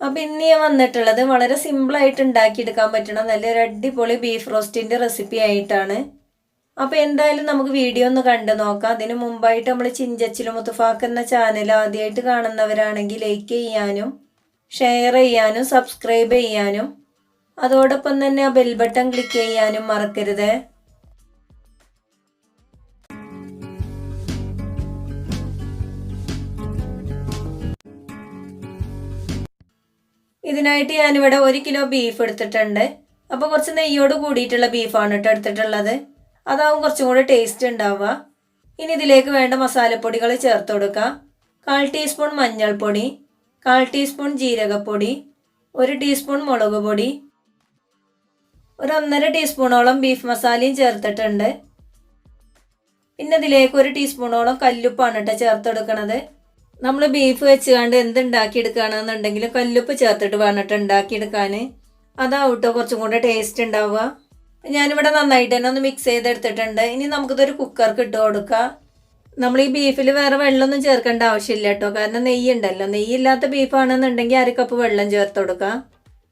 അപ്പം ഇന്ന് വന്നിട്ടുള്ളത് വളരെ സിമ്പിളായിട്ട് ഉണ്ടാക്കിയെടുക്കാൻ പറ്റണ നല്ലൊരു അടിപൊളി ബീഫ് റോസ്റ്റിന്റെ റെസിപ്പി ആയിട്ടാണ്. അപ്പോൾ എന്തായാലും നമുക്ക് വീഡിയോ ഒന്ന് കണ്ടു നോക്കാം. അതിന് മുമ്പായിട്ട് നമ്മൾ ചിഞ്ചച്ചിലും മുത്തുഫാക്ക് എന്ന ചാനൽ ആദ്യമായിട്ട് കാണുന്നവരാണെങ്കിൽ ലൈക്ക് ചെയ്യാനും ഷെയർ ചെയ്യാനും സബ്സ്ക്രൈബ് ചെയ്യാനും അതോടൊപ്പം തന്നെ ആ ബെൽബട്ടൺ ക്ലിക്ക് ചെയ്യാനും മറക്കരുത്. ഇതിനായിട്ട് ഞാനിവിടെ ഒരു കിലോ ബീഫ് എടുത്തിട്ടുണ്ട്. അപ്പോൾ കുറച്ച് നെയ്യോട് കൂടിയിട്ടുള്ള ബീഫാണ് കേട്ടോ എടുത്തിട്ടുള്ളത്. അതാവും കുറച്ചും കൂടെ ടേസ്റ്റ് ഉണ്ടാവുക. ഇനി ഇതിലേക്ക് വേണ്ട മസാലപ്പൊടികൾ ചേർത്ത് കൊടുക്കാം കാൽ ടീസ്പൂൺ മഞ്ഞൾപ്പൊടി കാൽ ടീസ്പൂൺ ജീരകപ്പൊടി ഒരു ടീസ്പൂൺ മുളക് പൊടി ഒരു ഒന്നര ടീസ്പൂണോളം ബീഫ് മസാലയും ചേർത്തിട്ടുണ്ട്. പിന്നെ ഇതിലേക്ക് ഒരു ടീസ്പൂണോളം കല്ലുപ്പാണ് കേട്ടോ ചേർത്ത് കൊടുക്കണത്. നമ്മൾ ബീഫ് വെച്ച് കണ്ട് എന്ത് ഉണ്ടാക്കിയെടുക്കുകയാണെന്നുണ്ടെങ്കിൽ കല്ലുപ്പ് ചേർത്തിട്ട് വേണിട്ട് ഉണ്ടാക്കിയെടുക്കാൻ. അതാവട്ടോ കുറച്ചും കൂടെ ടേസ്റ്റ് ഉണ്ടാവുക. ഞാനിവിടെ നന്നായിട്ട് തന്നെ ഒന്ന് മിക്സ് ചെയ്തെടുത്തിട്ടുണ്ട്. ഇനി നമുക്കിതൊരു കുക്കർക്ക് ഇട്ട് കൊടുക്കാം. നമ്മൾ ഈ ബീഫിൽ വേറെ വെള്ളമൊന്നും ചേർക്കേണ്ട ആവശ്യമില്ല കേട്ടോ കാരണം നെയ്യ് ഉണ്ടല്ലോ. നെയ്യില്ലാത്ത ബീഫാണെന്നുണ്ടെങ്കിൽ അര കപ്പ് വെള്ളം ചേർത്ത് കൊടുക്കാം.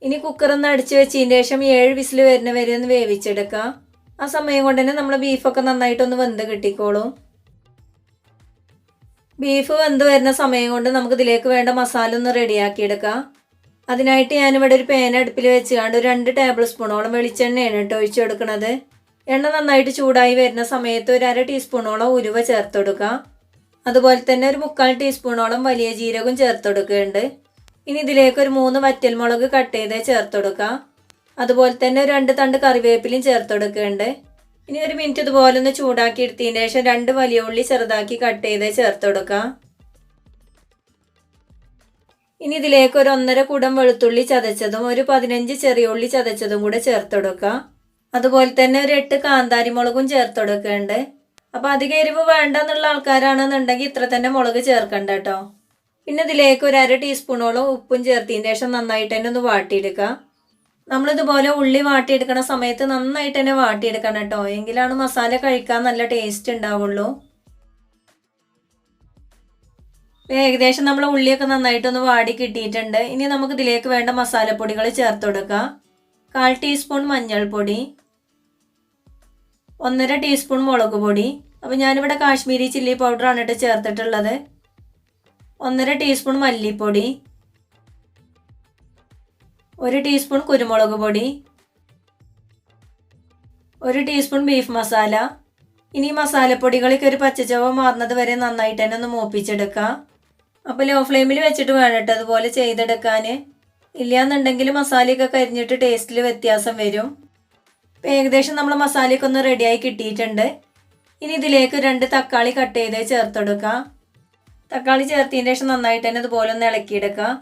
ഇനി കുക്കർ ഒന്ന് അടിച്ച് വെച്ചതിന് ശേഷം ഏഴ് വിസിൽ വരുന്ന വരെ ഒന്ന് വേവിച്ചെടുക്കാം. ആ സമയം കൊണ്ട് തന്നെ നമ്മൾ ബീഫൊക്കെ നന്നായിട്ടൊന്ന് വെന്ത് കിട്ടിക്കോളും. ബീഫ് വെന്ത് വരുന്ന സമയം കൊണ്ട് നമുക്ക് ഇതിലേക്ക് വേണ്ട മസാല ഒന്ന് റെഡിയാക്കി എടുക്കാം. അതിനായിട്ട് ഞാനിവിടെ ഒരു പേന അടുപ്പിൽ വെച്ചുകൊണ്ട് ഒരു രണ്ട് ടേബിൾ സ്പൂണോളം വെളിച്ചെണ്ണയാണ് കേട്ടോ ഒഴിച്ചു കൊടുക്കുന്നത് എണ്ണ നന്നായിട്ട് ചൂടായി വരുന്ന സമയത്ത് ഒരു അര ടീസ്പൂണോളം ഉരുവ ചേർത്ത് കൊടുക്കാം. അതുപോലെ തന്നെ ഒരു മുക്കാൽ ടീസ്പൂണോളം വലിയ ജീരകം ചേർത്ത് ഇനി ഇതിലേക്ക് ഒരു മൂന്ന് വറ്റൽമുളക് കട്ട് ചെയ്ത് ചേർത്ത് കൊടുക്കാം. അതുപോലെ തന്നെ രണ്ട് തണ്ട് കറിവേപ്പിലയും ചേർത്ത് ഇനി ഒരു മിനിറ്റ് ഇതുപോലെ ഒന്ന് ചൂടാക്കി എടുത്തതിന് ശേഷം രണ്ട് വലിയ ഉള്ളി ചെറുതാക്കി കട്ട് ചെയ്ത് ചേർത്ത് കൊടുക്കുക ഇനി ഇതിലേക്ക് ഒരു ഒന്നര കുടം വെളുത്തുള്ളി ചതച്ചതും ഒരു പതിനഞ്ച് ചെറിയ ഉള്ളി ചതച്ചതും കൂടെ ചേർത്ത് കൊടുക്കുക അതുപോലെ തന്നെ ഒരു എട്ട് കാന്താരി മുളകും ചേർത്ത് കൊടുക്കേണ്ട. അപ്പോൾ അധിക എരിവ് വേണ്ട എന്നുള്ള ആൾക്കാരാണെന്നുണ്ടെങ്കിൽ ഇത്ര തന്നെ മുളക് ചേർക്കണ്ട കേട്ടോ. പിന്നെ ഇതിലേക്ക് ഒരു അര ടീസ്പൂണോളം ഉപ്പും ചേർത്തതിന് ശേഷം നന്നായിട്ട് തന്നെ ഒന്ന് വാട്ടിയെടുക്കുക നമ്മളിതുപോലെ ഉള്ളി വാട്ടിയെടുക്കണ സമയത്ത് നന്നായിട്ട് തന്നെ വാട്ടിയെടുക്കണം കേട്ടോ. എങ്കിലാണ് മസാല കഴിക്കാൻ നല്ല ടേസ്റ്റ് ഉണ്ടാവുള്ളൂ. ഏകദേശം നമ്മൾ ഉള്ളിയൊക്കെ നന്നായിട്ടൊന്ന് വാടി കിട്ടിയിട്ടുണ്ട്. ഇനി നമുക്ക് ഇതിലേക്ക് വേണ്ട മസാലപ്പൊടികൾ ചേർത്ത് കൊടുക്കാം. കാൽ ടീസ്പൂൺ മഞ്ഞൾപ്പൊടി. ഒന്നര ടീസ്പൂൺ മുളക് പൊടി. അപ്പോൾ ഞാനിവിടെ കാശ്മീരി ചില്ലി പൗഡറാണ് ഇട്ട് ചേർത്തിട്ടുള്ളത്. ഒന്നര ടീസ്പൂൺ മല്ലിപ്പൊടി. ഒരു ടീസ്പൂൺ കുരുമുളക് പൊടി. ഒരു ടീസ്പൂൺ ബീഫ് മസാല ഇനി മസാലപ്പൊടികളൊക്കെ ഒരു പച്ചച്ചവ മാറുന്നത് വരെ നന്നായിട്ട് തന്നെ ഒന്ന് മൂപ്പിച്ചെടുക്കാം. അപ്പോൾ ലോ ഫ്ലെയിമിൽ വെച്ചിട്ട് വേണം അതുപോലെ ചെയ്തെടുക്കാൻ ഇല്ലയെന്നുണ്ടെങ്കിൽ മസാലയൊക്കെ കരിഞ്ഞിട്ട് ടേസ്റ്റിൽ വ്യത്യാസം വരും. അപ്പോൾ ഏകദേശം നമ്മൾ മസാലയൊക്കെ ഒന്ന് റെഡിയായി കിട്ടിയിട്ടുണ്ട്. ഇനി ഇതിലേക്ക് രണ്ട് തക്കാളി കട്ട് ചെയ്ത് ചേർത്തെടുക്കാം തക്കാളി ചേർത്തതിന് ശേഷം നന്നായിട്ട് തന്നെ അതുപോലെ ഒന്ന് ഇളക്കിയെടുക്കാം.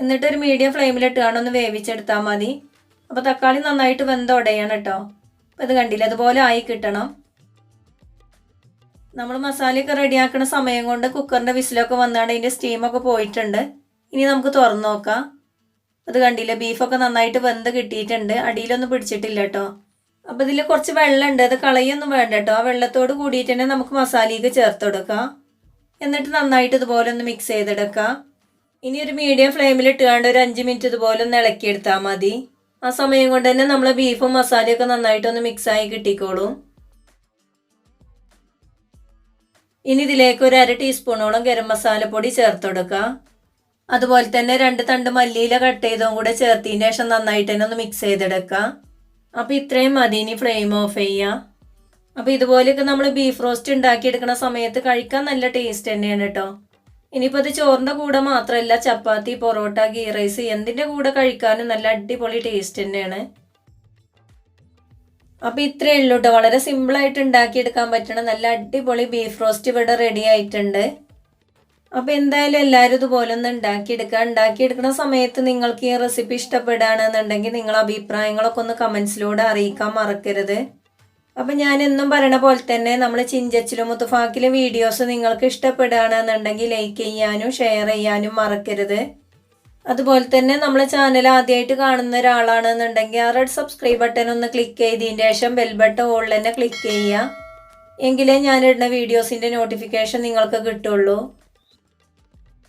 എന്നിട്ട് ഒരു മീഡിയം ഫ്ലെയിമിലിട്ട് കാണും ഒന്ന് വേവിച്ചെടുത്താൽ മതി. അപ്പോൾ തക്കാളി നന്നായിട്ട് വെന്തുടയാണ് കേട്ടോ അപ്പോൾ ഇത് കണ്ടില്ല? അതുപോലെ ആയി കിട്ടണം. നമ്മൾ മസാലയൊക്കെ റെഡിയാക്കുന്ന സമയം കൊണ്ട് കുക്കറിന്റെ വിസിലൊക്കെ വന്നാണ് അതിന്റെ സ്റ്റീമൊക്കെ പോയിട്ടുണ്ട്. ഇനി നമുക്ക് തുറന്നു നോക്കാം. അത് കണ്ടില്ല? ബീഫൊക്കെ നന്നായിട്ട് വെന്ത് കിട്ടിയിട്ടുണ്ട്. അടിയിലൊന്നും പിടിച്ചിട്ടില്ല കേട്ടോ അപ്പോൾ ഇതിൽ കുറച്ച് വെള്ളമുണ്ട്. അത് കളയൊന്നും വേണ്ട കേട്ടോ ആ വെള്ളത്തോട് കൂടിയിട്ട് തന്നെ നമുക്ക് മസാലയൊക്കെ ചേർത്ത് കൊടുക്കാം. എന്നിട്ട് നന്നായിട്ട് ഇതുപോലെ ഒന്ന് മിക്സ് ചെയ്തെടുക്കാം. ഇനി ഒരു മീഡിയം ഫ്ലെയിമിൽ ഇട്ടുകൊണ്ട് ഒരു അഞ്ച് മിനിറ്റ് ഇതുപോലെ ഒന്ന് ഇളക്കിയെടുത്താൽ മതി. ആ സമയം കൊണ്ട് തന്നെ നമ്മളെ ബീഫും മസാലയൊക്കെ നന്നായിട്ടൊന്ന് മിക്സായി കിട്ടിക്കോളും. ഇനി ഇതിലേക്ക് ഒരു അര ടീസ്പൂണോളം ഗരം മസാലപ്പൊടി ചേർത്ത് കൊടുക്കാം. അതുപോലെ തന്നെ രണ്ട് തണ്ട് മല്ലിയില കട്ട് ചെയ്തതും കൂടെ ചേർത്തതിന് ശേഷം നന്നായിട്ട് തന്നെ ഒന്ന് മിക്സ് ചെയ്തെടുക്കുക അപ്പോൾ ഇത്രയും മതി ഇനി ഫ്ലെയിം ഓഫ് ചെയ്യുക അപ്പോൾ ഇതുപോലെയൊക്കെ നമ്മൾ ബീഫ് റോസ്റ്റ് ഉണ്ടാക്കിയെടുക്കുന്ന സമയത്ത് കഴിക്കാൻ നല്ല ടേസ്റ്റ് തന്നെയാണ് കേട്ടോ ഇനിയിപ്പോൾ അത് ചോറിന്റെ കൂടെ മാത്രമല്ല ചപ്പാത്തി പൊറോട്ട ഗീ റൈസ് എന്തിന്റെ കൂടെ കഴിക്കാനും നല്ല അടിപൊളി ടേസ്റ്റ് തന്നെയാണ്. അപ്പോൾ ഇത്രയേ ഉള്ളൂ കേട്ടോ വളരെ സിമ്പിളായിട്ട് ഉണ്ടാക്കിയെടുക്കാൻ പറ്റണ നല്ല അടിപൊളി ബീഫ് റോസ്റ്റ് ഇവിടെ റെഡി ആയിട്ടുണ്ട്. അപ്പോൾ എന്തായാലും എല്ലാവരും ഇതുപോലെ ഒന്ന് ഉണ്ടാക്കിയെടുക്കുക. ഉണ്ടാക്കിയെടുക്കുന്ന സമയത്ത് നിങ്ങൾക്ക് ഈ റെസിപ്പി ഇഷ്ടപ്പെടുകയാണെന്നുണ്ടെങ്കിൽ നിങ്ങളെ അഭിപ്രായങ്ങളൊക്കെ ഒന്ന് കമൻസിലൂടെ അറിയിക്കാൻ മറക്കരുത്. അപ്പം ഞാൻ എന്നും പറയണ പോലെ തന്നെ നമ്മൾ ചിഞ്ചച്ചിലും മുത്തുഫാക്കിലും വീഡിയോസ് നിങ്ങൾക്ക് ഇഷ്ടപ്പെടുകയാണെന്നുണ്ടെങ്കിൽ ലൈക്ക് ചെയ്യാനും ഷെയർ ചെയ്യാനും മറക്കരുത്. അതുപോലെ തന്നെ നമ്മൾ ചാനൽ ആദ്യമായിട്ട് കാണുന്ന ഒരാളാണെന്നുണ്ടെങ്കിൽ ആ റെഡ് സബ്സ്ക്രൈബ് ബട്ടൺ ഒന്ന് ക്ലിക്ക് ചെയ്തതിന് ശേഷം ബെൽ ബട്ടൺ ഓളിൽ തന്നെ ക്ലിക്ക് ചെയ്യുക. എങ്കിലേ ഞാനിടുന്ന വീഡിയോസിന്റെ നോട്ടിഫിക്കേഷൻ നിങ്ങൾക്ക് കിട്ടുള്ളൂ.